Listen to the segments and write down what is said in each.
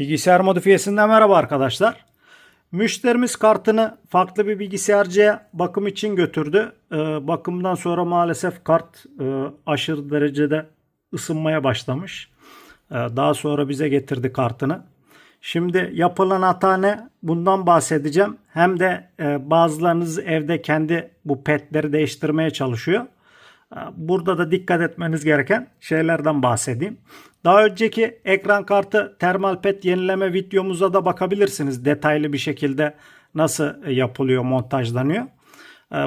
Bilgisayar modifiyesinden merhaba arkadaşlar. Müşterimiz kartını farklı bir bilgisayarcıya bakım için götürdü. Ee, bakımdan sonra maalesef kart e, aşırı derecede ısınmaya başlamış. Ee, daha sonra bize getirdi kartını. Şimdi yapılan hata ne? Bundan bahsedeceğim. Hem de e, bazılarınız evde kendi bu petleri değiştirmeye çalışıyor. Burada da dikkat etmeniz gereken şeylerden bahsedeyim. Daha önceki ekran kartı termal pet yenileme videomuza da bakabilirsiniz. Detaylı bir şekilde nasıl yapılıyor, montajlanıyor.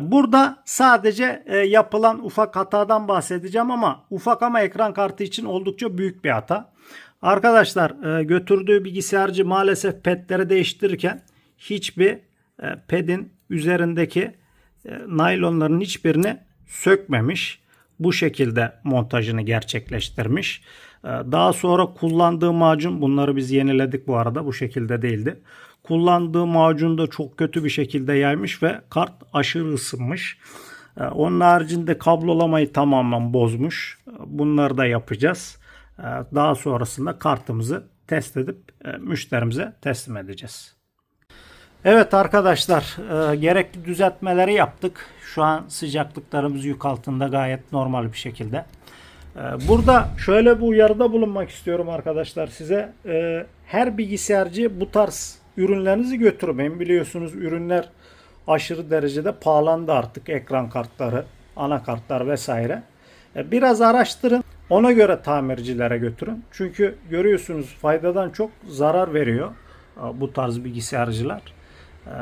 Burada sadece e, yapılan ufak hatadan bahsedeceğim ama ufak ama ekran kartı için oldukça büyük bir hata. Arkadaşlar e, götürdüğü bilgisayarcı maalesef petleri değiştirirken hiçbir e, pedin üzerindeki naylonların hiçbirini sökmemiş. Bu şekilde montajını gerçekleştirmiş. Ee, Daha sonra kullandığı macun bunları biz yeniledik bu arada bu şekilde değildi. Kullandığı macunu da çok kötü bir şekilde yaymış ve kart aşırı ısınmış. Ee, Onun haricinde kablolamayı tamamen bozmuş. Ee, Bunları da yapacağız. Daha sonrasında kartımızı test edip e, müşterimize teslim edeceğiz. Evet arkadaşlar e, gerekli düzeltmeleri yaptık. Şu an sıcaklıklarımız yük altında gayet normal bir şekilde. E, burada şöyle bir uyarıda bulunmak istiyorum arkadaşlar size. E, her bilgisayarcı bu tarz ürünlerinizi götürmeyin. Biliyorsunuz ürünler aşırı derecede pahalandı artık. Ekran kartları, anakartlar vesaire. E, biraz araştırın. Ona göre tamircilere götürün. Çünkü görüyorsunuz faydadan çok zarar veriyor e, bu tarz bilgisayarcılar.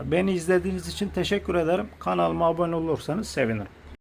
Beni izlediğiniz için teşekkür ederim. Kanalıma abone olursanız sevinirim.